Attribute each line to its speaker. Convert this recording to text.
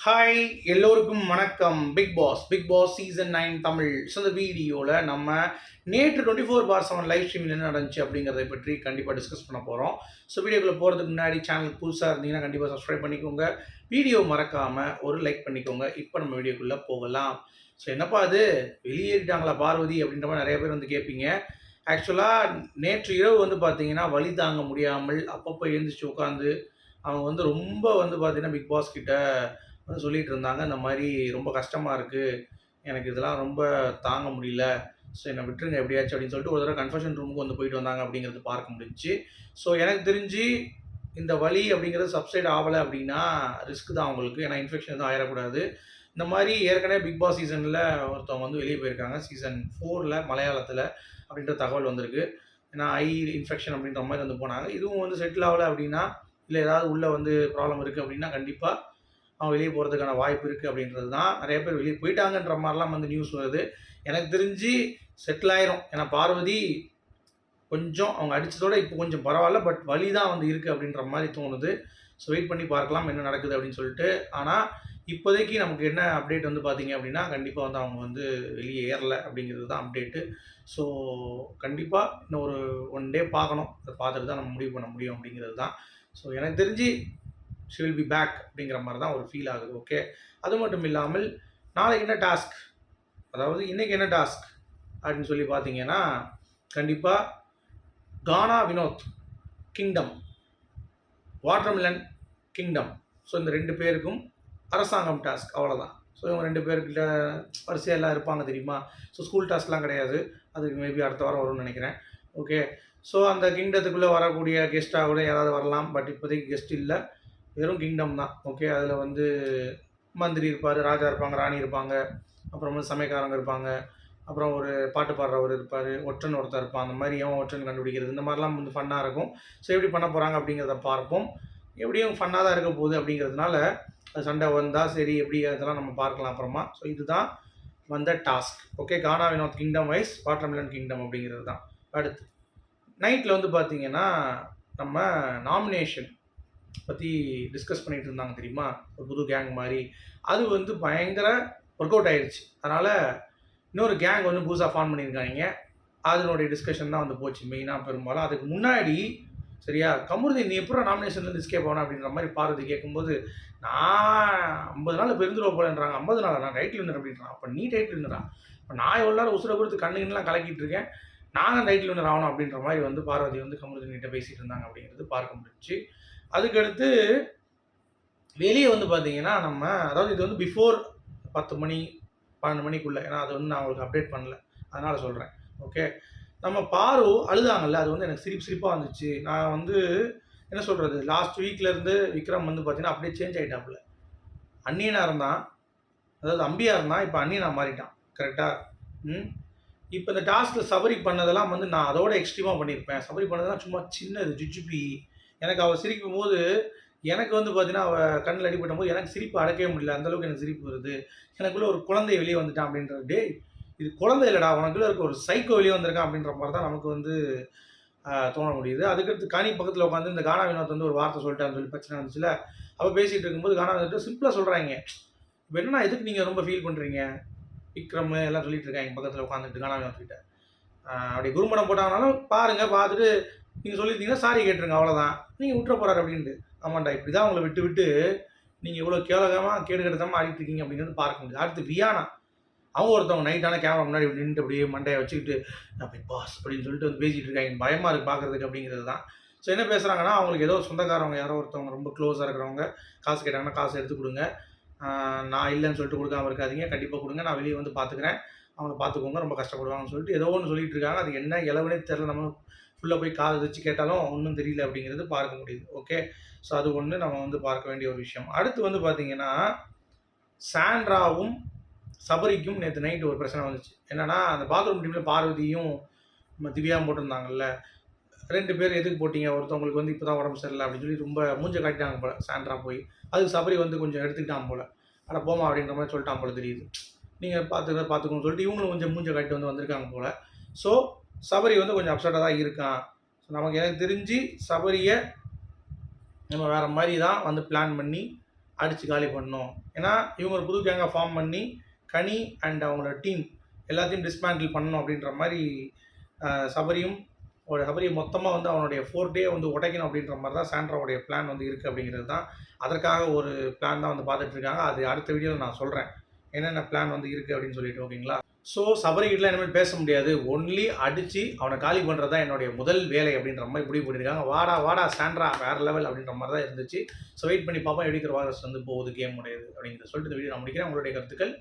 Speaker 1: Hi எல்லோருக்கும் வணக்கம். Bigg Boss Bigg Boss season nine Tamil. So இந்த வீடியோவில் நம்ம நேற்று twenty four by seven live ஸ்ட்ரீமில் என்ன நடந்துச்சு அப்படிங்கிறத பற்றி கண்டிப்பாக டிஸ்கஸ் பண்ண போகிறோம் ஸோ வீடியோக்குள்ளே போகிறதுக்கு முன்னாடி சேனல் புதுசாக இருந்தீங்கன்னா கண்டிப்பாக சப்ஸ்கிரைப் பண்ணிக்கோங்க. வீடியோ மறக்காமல் ஒரு லைக் பண்ணிக்கோங்க. இப்போ நம்ம வீடியோக்குள்ளே போகலாம். ஸோ என்னப்பா அது? வெளியேறிட்டாங்களா பார்வதி அப்படின்ற மாதிரி நிறைய பேர் வந்து கேட்பீங்க ஆக்சுவலாக நேற்று இரவு வந்து பார்த்தீங்கன்னா வழி தாங்க முடியாமல் அப்பப்போ எழுந்திரிச்சு உட்காந்து அவங்க வந்து ரொம்ப வந்து பார்த்தீங்கன்னா பிக் பாஸ் கிட்ட வந்து இருந்தாங்க. இந்த மாதிரி ரொம்ப கஷ்டமாக இருக்குது எனக்கு இதெல்லாம் ரொம்ப தாங்க முடியல. ஸோ என்னை விட்டுருங்க எப்படியாச்சும் அப்படின்னு சொல்லிட்டு ஒரு தடவை கன்ஃபர்ஷன் ரூமுக்கு வந்து போயிட்டு வந்தாங்க அப்படிங்கிறது பார்க்க முடிஞ்சுச்சு. ஸோ எனக்கு தெரிஞ்சு இந்த வலி அப்படிங்கிறது சப்சைட் ஆகலை அப்படின்னா ரிஸ்க் தான் அவங்களுக்கு. ஏன்னா இன்ஃபெக்ஷன் எதுவும் ஆயிடக்கூடாது இந்த மாதிரி ஏற்கனவே பிக் பாஸ் சீசனில் ஒருத்தவங்க வந்து வெளியே போயிருக்காங்க. சீசன் ஃபோரில் மலையாளத்தில் அப்படின்ற தகவல் வந்திருக்கு. ஏன்னா ஐ இன்ஃபெக்ஷன் அப்படின்ற மாதிரி வந்து போனாங்க. இதுவும் வந்து செட்டில் ஆகலை அப்படின்னா இல்லை ஏதாவது உள்ளே வந்து ப்ராப்ளம் இருக்குது அப்படின்னா கண்டிப்பாக அவங்க வெளியே போகிறதுக்கான வாய்ப்பு இருக்குது அப்படின்றது தான் நிறைய பேர் வெளியே போயிட்டாங்கன்ற மாதிரிலாம் வந்து நியூஸ் வருது. எனக்கு தெரிஞ்சு செட்டில் ஆயிரும். ஏன்னா பார்வதி கொஞ்சம் அவங்க அடித்ததோட இப்போ கொஞ்சம் பரவாயில்ல பட் வலி தான் வந்து இருக்குது அப்படின்ற மாதிரி தோணுது. ஸோ வெயிட் பண்ணி பார்க்கலாம் என்ன நடக்குது அப்படின்னு சொல்லிட்டு. ஆனால் இப்போதைக்கு நமக்கு என்ன அப்டேட் வந்து பார்த்தீங்க அப்படின்னா கண்டிப்பாக வந்து அவங்க வந்து வெளியே ஏறலை அப்படிங்கிறது தான் அப்டேட்டு ஸோ கண்டிப்பாக இன்னும் ஒரு ஒன் டே பார்க்கணும். அதை பார்த்துட்டு தான் நம்ம முடிவு பண்ண முடியும் அப்படிங்கிறது தான் ஸோ எனக்கு தெரிஞ்சு ஷி வில் பி பேக் அப்படிங்கிற மாதிரி தான் ஒரு ஃபீல் ஆகுது. ஓகே அது மட்டும் இல்லாமல் நாளைக்கு என்ன டாஸ்க் அதாவது இன்றைக்கி என்ன டாஸ்க் அப்படின்னு சொல்லி பார்த்தீங்கன்னா கண்டிப்பாக Gaana Vinoth kingdom watermelon kingdom so இந்த ரெண்டு பேருக்கும் அரசாங்கம் டாஸ்க் அவ்வளோதான் ஸோ இவங்க ரெண்டு பேர்கிட்ட வரிசையாக எல்லாம் இருப்பாங்க தெரியுமா? ஸோ ஸ்கூல் டாஸ்க்லாம் கிடையாது. அதுக்கு மேபி அடுத்த வாரம் வரும்னு நினைக்கிறேன். ஓகே ஸோ அந்த கிங்டத்துக்குள்ளே வரக்கூடிய கெஸ்ட்டாக கூட யாராவது வரலாம். பட் இப்போதைக்கு கெஸ்ட் இல்லை. வெறும் கிங்டம் தான். ஓகே அதில் வந்து மந்திரி இருப்பார் ராஜா இருப்பாங்க ராணி இருப்பாங்க அப்புறம் வந்து சமயக்காரங்க இருப்பாங்க அப்புறம் ஒரு பாட்டு பாடுறவர் இருப்பார் ஒற்றன் ஒருத்தர் இருப்பான் அந்த மாதிரி ஏன் ஒற்றன் கண்டுபிடிக்கிறது? இந்த மாதிரிலாம் வந்து ஃபன்னாக இருக்கும். ஸோ எப்படி பண்ண போகிறாங்க அப்படிங்கிறத பார்ப்போம். எப்படியும் ஃபன்னாக தான் இருக்க போகுது அப்படிங்கிறதுனால அது சண்டை வந்தால் சரி எப்படி அதெல்லாம் நம்ம பார்க்கலாம் அப்புறமா. ஸோ இதுதான் வந்த task okay Gaana Vinoth kingdom vice watermelon kingdom அப்படிங்கிறது தான். அடுத்து நைட்டில் வந்து பார்த்திங்கன்னா நம்ம நாமினேஷன் பற்றி டிஸ்கஸ் பண்ணிட்டு இருந்தாங்க தெரியுமா? ஒரு புது கேங் மாதிரி. அது வந்து பயங்கர ஒர்க் அவுட் ஆயிடுச்சு அதனால் இன்னொரு கேங் வந்து புதுசாக ஃபார்ம் பண்ணியிருக்காங்க. அதனுடைய டிஸ்கஷன் தான் வந்து போச்சு மெயினாக பெரும்பாலும். அதுக்கு முன்னாடி சரியா கமுருதி நீ எப்போ நாமினேஷன்லேருந்து எஸ்கேப் ஆகணும் அப்படின்ற மாதிரி பார்வதி கேட்கும்போது நான் ஐம்பது நாள் பெருந்துருவ போலன்றாங்க. ஐம்பது நாள்? நான் டைட்டில் வின்னர் அப்படின்றான். அப்போ நீ டைட்டில் வின்னரா இப்போ நான் எவ்வளோ நேரம் உசுரை கொடுத்து கண்ணுலாம் கலக்கிட்டு இருக்கேன். நானும் டைட்டில் வின்னர் ஆகணும் அப்படின்ற மாதிரி வந்து பார்வதி வந்து கமருதீன் கிட்ட பேசிகிட்டு இருந்தாங்க அப்படிங்கிறது பார்க்க முடிஞ்சு அதுக்கடுத்து வெளியே வந்து பார்த்தீங்கன்னா நம்ம அதாவது இது வந்து பிஃபோர் பத்து மணி பன்னெண்டு மணிக்குள்ளே. ஏன்னா அது வந்து நான் உங்களுக்கு அப்டேட் பண்ணல. அதனால் சொல்கிறேன் ஓகே நம்ம பாரு அழுதாங்கல்ல அது வந்து எனக்கு சிரிப்பு சிரிப்பாக வந்துச்சு. நான் வந்து என்ன சொல்கிறது லாஸ்ட் வீக்லேருந்து விக்ரம் வந்து பார்த்தீங்கன்னா அப்படியே சேஞ்ச் ஆகிட்டாப்புல அன்னியனாக இருந்தான். அதாவது அம்பியாக இருந்தான். இப்போ அன்னியனாக மாறிட்டான். கரெக்டாக ம்? இப்போ இந்த டாஸ்கில் சபரி பண்ணதெல்லாம் வந்து நான் அதோட எக்ஸ்ட்ரீமாக பண்ணியிருப்பேன். சபரி பண்ணதெல்லாம் சும்மா சின்னது ஜுஜுபி எனக்கு அவள் சிரிக்கும் போது எனக்கு வந்து பார்த்தீங்கன்னா அவள் கண்ணில் அடிபட்ட போது எனக்கு சிரிப்பு அடக்கவே முடியல. அந்தளவுக்கு எனக்கு சிரிப்பு வருது. எனக்குள்ளே ஒரு குழந்தை வெளியே வந்துட்டான் அப்படின்ற டே இது குழந்தை இல்லைடா. உனக்குள்ளே இருக்க ஒரு சைக்கோ வெளியே வந்திருக்கான் அப்படின்ற மாதிரி தான் நமக்கு வந்து தோண முடியுது. அதுக்கடுத்து காணி பக்கத்தில் உட்காந்து இந்த கானா வினோத் வந்து ஒரு வார்த்தை சொல்லிட்டான்னு சொல்லி பிரச்சனை இருந்துச்சுல அவள் பேசிகிட்டு இருக்கும்போது கானா வினோத் சிம்பிளாக சொல்கிறாங்க இப்போ என்னன்னா எதுக்கு நீங்கள் ரொம்ப ஃபீல் பண்ணுறீங்க விக்ரம் எல்லாம் சொல்லிட்டு இருக்காங்க. பக்கத்தில் உட்காந்துட்டு கானா வினோத் கிட்ட. அப்படி குருமடம் போட்டாங்கனாலும் பாருங்கள் பார்த்துட்டு நீங்கள் சொல்லியிருந்தீங்கன்னா சாரி கேட்டுருங்க அவ்வளோதான் நீங்கள் விட்டுற போகிறாரு அப்படின்ட்டு. ஆமாண்டா இப்படி தான் உங்களை விட்டு விட்டு நீங்கள் இவ்வளோ கேவலகமாக கேடு கெடுத்தாமல் ஆடிட்டு இருக்கீங்க அப்படிங்கிறது பார்க்க முடியுது. அடுத்து வியானா. அவங்க ஒருத்தவங்க நைட்டான கேமரா முன்னாடி நின்றுட்டு அப்படியே மண்டையை வச்சுக்கிட்டு பிக் பாஸ் அப்படின்னு சொல்லிட்டு வந்து பேசிகிட்டு இருக்காங்க. பயமாக இருக்குது பார்க்குறதுக்கு அப்படிங்கிறது தான். ஸோ என்ன பேசுகிறாங்கன்னா அவங்களுக்கு ஏதோ சொந்தக்காரவங்க யாரோ ஒருத்தவங்க ரொம்ப க்ளோஸாக இருக்கிறவங்க காசு கேட்டாங்கன்னா காசு எடுத்து கொடுங்க. நான் இல்லைன்னு சொல்லிட்டு கொடுக்காம இருக்காதிங்க. கண்டிப்பாக கொடுங்க. நான் வெளியே வந்து பார்த்துக்கிறேன். அவங்கள பார்த்துக்கோங்க. ரொம்ப கஷ்டப்படுவாங்கன்னு சொல்லிட்டு ஏதோ ஒன்று சொல்லிட்டு இருக்காங்க. அது என்ன இளவுனே தெரில நம்ம ஃபுல்லாக போய் காது வச்சு கேட்டாலும் ஒன்றும் தெரியல அப்படிங்கிறது பார்க்க முடியுது. ஓகே ஸோ அது ஒன்று நம்ம வந்து பார்க்க வேண்டிய ஒரு விஷயம். அடுத்து வந்து பார்த்திங்கன்னா சாண்ட்ராவும் சபரிக்கும் நேற்று நைட்டு ஒரு பிரச்சனை வந்துச்சு. என்னென்னா அந்த பாத்ரூம் டீமில் பார்வதியும் நம்ம திவ்யாவும் போட்டிருந்தாங்கல்ல. ரெண்டு பேர் எதுக்கு போட்டிங்க? ஒருத்தவங்களுக்கு வந்து இப்போ தான் உடம்பு சரியில்லை அப்படின்னு சொல்லி ரொம்ப மூஞ்ச காட்டிட்டாங்க போல் சாண்ட்ரா போய். அதுக்கு சபரி வந்து கொஞ்சம் எடுத்துக்கிட்டான் போல். ஆனால் போமா அப்படின்ற மாதிரி சொல்லிட்டான் போல தெரியுது. நீங்கள் பார்த்துக்க பார்த்துக்கணும்னு சொல்லிட்டு இவங்களும் கொஞ்சம் மூஞ்ச காட்டி வந்து வந்திருக்காங்க போல். ஸோ சபரி வந்து கொஞ்சம் அப்செட்டாக தான் இருக்கான். ஸோ நமக்கு எனக்கு தெரிஞ்சு சபரியை நம்ம வேறு மாதிரி தான் வந்து பிளான் பண்ணி அடித்து காலி பண்ணணும். ஏன்னா இவங்க ஒரு புது கேங்கை ஃபார்ம் பண்ணி கனி அண்ட் அவங்களோட டீம் எல்லாத்தையும் டிஸ்மேண்டில் பண்ணணும் அப்படின்ற மாதிரி சபரியும் ஒரு சபரியை மொத்தமாக வந்து அவனுடைய ஃபோர்டே வந்து உடைக்கணும் அப்படின்ற மாதிரி தான் சாண்ட்ராவுடைய பிளான் வந்து இருக்குது அப்படிங்கிறது தான் அதற்காக ஒரு பிளான் தான் வந்து பார்த்துட்ருக்காங்க அது அடுத்த வீடியோவில் நான் சொல்கிறேன் என்னென்ன பிளான் வந்து இருக்குது அப்படின்னு சொல்லிட்டு ஓகேங்களா ஸோ சபரிகிட்டலாம் இனிமேல் பேச முடியாது. ஒன்லி அடித்து அவனை காலி பண்ணுறது தான் என்னுடைய முதல் வேலை அப்படின்ற மாதிரி முடிவு பண்ணியிருக்காங்க. வாடா வாடா சாண்ட்ரா வேறு லெவல் அப்படின்ற மாதிரி தான் இருந்துச்சு. ஸோ வெயிட் பண்ணி பார்ப்போம் எப்படி வாரஸ் வந்து போகுது கேம் உடையது அப்படிங்கிறத சொல்லிட்டு இந்த வீடியோ நான் முடிக்கிறேன். உங்களுடைய கருத்துக்கள்?